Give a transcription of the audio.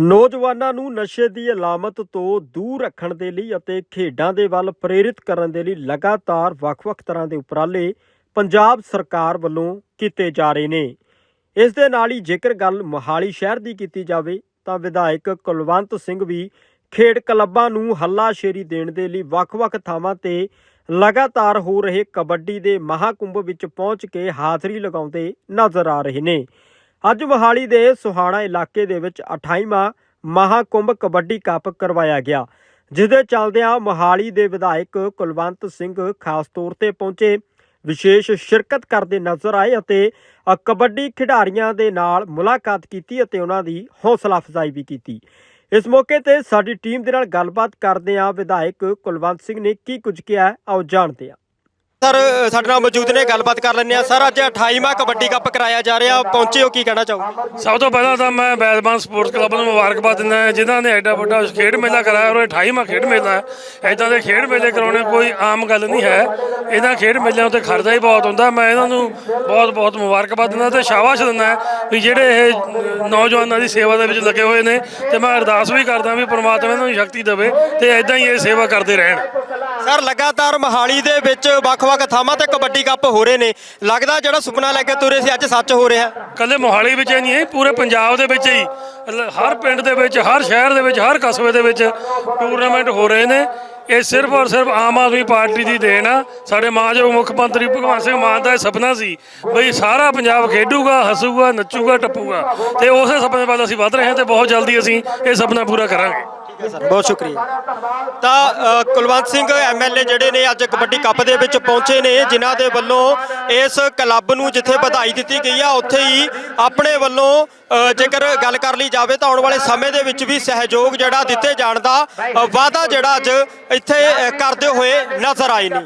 ਨੌਜਵਾਨਾਂ ਨੂੰ ਨਸ਼ੇ ਦੀ ਅਲਾਮਤ ਤੋਂ ਦੂਰ ਰੱਖਣ ਦੇ ਲਈ ਅਤੇ ਖੇਡਾਂ ਦੇ ਵੱਲ ਪ੍ਰੇਰਿਤ ਕਰਨ ਦੇ ਲਈ ਲਗਾਤਾਰ ਵੱਖ-ਵੱਖ ਤਰ੍ਹਾਂ ਦੇ ਉਪਰਾਲੇ ਪੰਜਾਬ ਸਰਕਾਰ ਵੱਲੋਂ ਕੀਤੇ ਜਾ ਰਹੇ ਨੇ। ਇਸ ਦੇ ਨਾਲ ਹੀ ਜੇਕਰ ਗੱਲ ਮੋਹਾਲੀ ਸ਼ਹਿਰ ਦੀ ਕੀਤੀ ਜਾਵੇ, ਤਾਂ ਵਿਧਾਇਕ ਕੁਲਵੰਤ ਸਿੰਘ ਵੀ ਖੇਡ ਕਲੱਬਾਂ ਨੂੰ ਹੱਲਾਸ਼ੇਰੀ ਦੇਣ ਦੇ ਲਈ ਵੱਖ-ਵੱਖ ਥਾਵਾਂ ਤੇ ਲਗਾਤਾਰ ਹੋ ਰਹੇ ਕਬੱਡੀ ਦੇ ਮਹਾਕੁੰਭ ਵਿੱਚ ਪਹੁੰਚ ਕੇ ਹਾਜ਼ਰੀ ਲਗਾਉਂਦੇ ਨਜ਼ਰ ਆ ਰਹੇ ਨੇ। ਅੱਜ ਮੋਹਾਲੀ ਦੇ ਸੁਹਾਣਾ ਇਲਾਕੇ ਦੇ ਵਿੱਚ 28ਵਾਂ ਮਹਾਕੁੰਭ ਕਬੱਡੀ ਕੱਪ ਕਰਵਾਇਆ ਗਿਆ, ਜਿਸ ਦੇ ਚੱਲਦਿਆਂ ਮੋਹਾਲੀ ਦੇ ਵਿਧਾਇਕ ਕੁਲਵੰਤ ਸਿੰਘ ਖਾਸ ਤੌਰ ਤੇ ਪਹੁੰਚੇ। ਵਿਸ਼ੇਸ਼ ਸ਼ਿਰਕਤ ਕਰਦੇ ਨਜ਼ਰ ਆਏ ਅਤੇ ਕਬੱਡੀ ਖਿਡਾਰੀਆਂ ਦੇ ਨਾਲ ਮੁਲਾਕਾਤ ਕੀਤੀ ਅਤੇ ਉਹਨਾਂ ਦੀ ਹੌਸਲਾ ਅਫਜ਼ਾਈ ਵੀ ਕੀਤੀ। ਇਸ ਮੌਕੇ ਤੇ ਸਾਡੀ ਟੀਮ ਦੇ ਨਾਲ ਗੱਲਬਾਤ ਕਰਦੇ ਆ ਵਿਧਾਇਕ ਕੁਲਵੰਤ ਸਿੰਘ ਨੇ ਕੀ ਕੁਝ ਕਿਹਾ ਆਓ ਜਾਣਦੇ ਆ ਸਰ, ਸਾਡੇ ਨਾਲ ਮੌਜੂਦ ਨੇ, ਗੱਲਬਾਤ ਕਰ ਲੈਂਦੇ ਆ ਸਰ, ਅੱਜ 28ਵਾਂ ਕਬੱਡੀ ਕੱਪ ਕਰਾਇਆ ਜਾ ਰਿਹਾ। ਪਹੁੰਚੇ ਹੋ, ਕੀ ਕਹਿਣਾ ਚਾਹੋਗੇ? ਸਭ ਤੋਂ ਪਹਿਲਾਂ ਤਾਂ ਮੈਂ ਬੈਦਬਾਨ ਸਪੋਰਟਸ ਕਲੱਬ ਨੂੰ ਮੁਬਾਰਕਬਾਦ ਦਿੰਦਾ ਹਾਂ। ਜਿਨ੍ਹਾਂ ਨੇ ਐਡਾ ਵੱਡਾ ਖੇਡ ਮੇਲਾ ਕਰਾਇਆ ਔਰ 28ਵਾਂ ਖੇਡ ਮੇਲਾ ਹੈ। ਐਦਾਂ ਦੇ ਖੇਡ ਮੇਲੇ ਕਰਾਉਣੇ ਕੋਈ ਆਮ ਗੱਲ ਨਹੀਂ ਹੈ। ਇਹਨਾਂ ਖੇਡ ਮੇਲਿਆਂ ਉੱਤੇ ਖਰਚਾ ਹੀ ਬਹੁਤ ਹੁੰਦਾ। ਮੈਂ ਇਹਨਾਂ ਨੂੰ ਬਹੁਤ ਬਹੁਤ ਮੁਬਾਰਕਬਾਦ ਦਿੰਦਾ ਤੇ ਸ਼ਾਬਾਸ਼ ਦਿੰਦਾ ਵੀ ਜਿਹੜੇ ਇਹ ਨੌਜਵਾਨਾਂ ਦੀ ਸੇਵਾ ਦੇ ਵਿੱਚ ਲੱਗੇ ਹੋਏ ਨੇ। ਤੇ ਮੈਂ ਅਰਦਾਸ ਵੀ ਕਰਦਾ ਵੀ ਪ੍ਰਮਾਤਮਾ ਇਹਨਾਂ ਨੂੰ ਸ਼ਕਤੀ ਦੇਵੇ ਤੇ ਐਦਾਂ ਹੀ ਇਹ ਸੇਵਾ ਕਰਦੇ ਰਹਿਣ। ਸਰ, ਲਗਾਤਾਰ ਮਹਾਲੀ ਦੇ ਵਿੱਚ ਵੱਖ-ਵੱਖ ਥਾਵਾਂ ਤੇ ਕਬੱਡੀ ਕੱਪ ਹੋ ਰਹੇ ਨੇ। ਲੱਗਦਾ ਜਿਹੜਾ ਸੁਪਨਾ ਲੈ ਕੇ ਤੁਰੇ ਸੀ, ਅੱਜ ਸੱਚ ਹੋ ਰਿਹਾ? ਕੱਲੇ ਮੋਹਾਲੀ ਵਿੱਚ ਹੀ ਨਹੀਂ ਹੈ ਪੂਰੇ ਪੰਜਾਬ ਦੇ ਵਿੱਚ ਹੀ। ਹਰ ਪਿੰਡ ਦੇ ਵਿੱਚ, ਹਰ ਸ਼ਹਿਰ ਦੇ ਵਿੱਚ, ਹਰ ਕਸਬੇ ਦੇ ਵਿੱਚ ਟੂਰਨਾਮੈਂਟ ਹੋ ਰਹੇ ਨੇ। ਇਹ ਸਿਰਫ ਔਰ ਸਿਰਫ ਆਮ ਆਦਮੀ ਪਾਰਟੀ ਦੀ ਦੇਣ ਆ। ਸਾਡੇ ਮਾਨਯੋਗ ਮੁੱਖ ਮੰਤਰੀ ਭਗਵੰਤ ਸਿੰਘ ਮਾਨ ਦਾ ਇਹ ਸੁਪਨਾ ਸੀ ਬਈ ਸਾਰਾ ਪੰਜਾਬ ਖੇਡੂਗਾ, ਹੱਸੂਗਾ, ਨੱਚੂਗਾ, ਟੱਪੂਗਾ। ਤੇ ਉਸੇ ਸੁਪਨੇ ਵੱਲ ਅਸੀਂ ਵੱਧ ਰਹੇ ਹਾਂ ਤੇ ਬਹੁਤ ਜਲਦੀ ਅਸੀਂ ਇਹ ਸੁਪਨਾ ਪੂਰਾ ਕਰਾਂਗੇ। ਠੀਕ ਹੈ ਸਰ। ਬਹੁਤ ਸ਼ੁਕਰੀਆ। ਤਾਂ ਅ, ਕੁਲਵੰਤ ਸਿੰਘ ਐਮਐਲਏ ਜਿਹੜੇ ਨੇ ਅੱਜ ਕਬੱਡੀ ਕੱਪ ਦੇ ਵਿੱਚ ਪਹੁੰਚੇ ਨੇ ਜਿਨ੍ਹਾਂ ਦੇ ਵੱਲੋਂ ਇਸ ਕਲੱਬ ਨੂੰ ਜਿੱਥੇ ਵਧਾਈ ਦਿੱਤੀ ਗਈ ਆ ਉੱਥੇ ਹੀ ਆਪਣੇ ਵੱਲੋਂ ਅ, ਜੇਕਰ ਗੱਲ ਕਰ ਲਈ ਜਾਵੇ ਤਾਂ ਆਉਣ ਵਾਲੇ ਸਮੇਂ ਦੇ ਵਿੱਚ ਵੀ ਸਹਿਯੋਗ ਜਿਹੜਾ ਦਿੱਤੇ ਜਾਣ ਦਾ ਅ, ਵਾਅਦਾ ਜਿਹੜਾ ਅੱਜ ਇੱਥੇ ਅ, ਕਰਦੇ ਹੋਏ ਨਜ਼ਰ ਆਏ ਨੇ।